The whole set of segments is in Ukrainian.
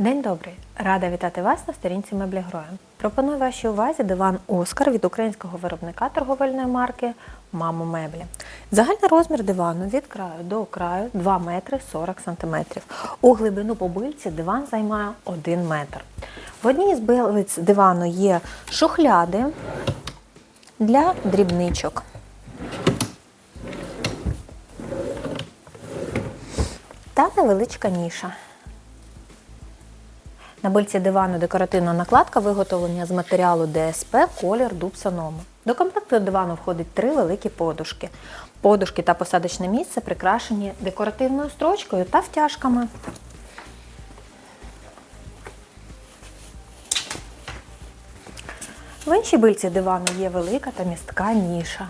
День добрий! Рада вітати вас на сторінці меблі Гроя. Пропоную вашій увазі диван Оскар від українського виробника торговельної марки Мамо Меблі. Загальний розмір дивану від краю до краю 2 метри 40 сантиметрів. У глибину побильці диван займає 1 метр. В одній з билиць дивану є шухляди для дрібничок. Та невеличка ніша. На бильці дивану декоративна накладка виготовлення з матеріалу ДСП колір дуб саному. До комплекту дивану входить три великі подушки. Подушки та посадочне місце прикрашені декоративною строчкою та втяжками. В іншій бильці дивану є велика та містка ніша.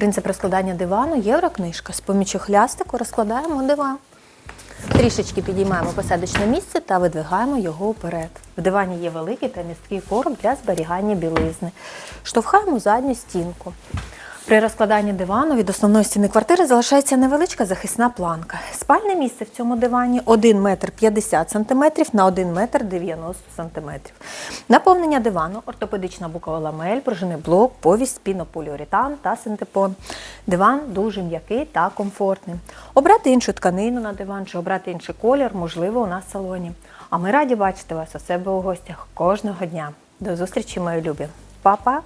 Принцип розкладання дивану єврокнижка. З помічю хлястику розкладаємо диван. Трішечки підіймаємо посадочне місце та видвигаємо його вперед. В дивані є великий та місткий короб для зберігання білизни. Штовхаємо задню стінку. При розкладанні дивану від основної стіни квартири залишається невеличка захисна планка. Спальне місце в цьому дивані 1 метр 50 см на 1 метр 90 см. Наповнення дивану, ортопедична букова ламель, пружинний блок, повість, пінополіуретан та синтепон. Диван дуже м'який та комфортний. Обрати іншу тканину на диван чи обрати інший колір можливо у нас в салоні. А ми раді бачити вас у себе у гостях кожного дня. До зустрічі, мої любі. Па-па!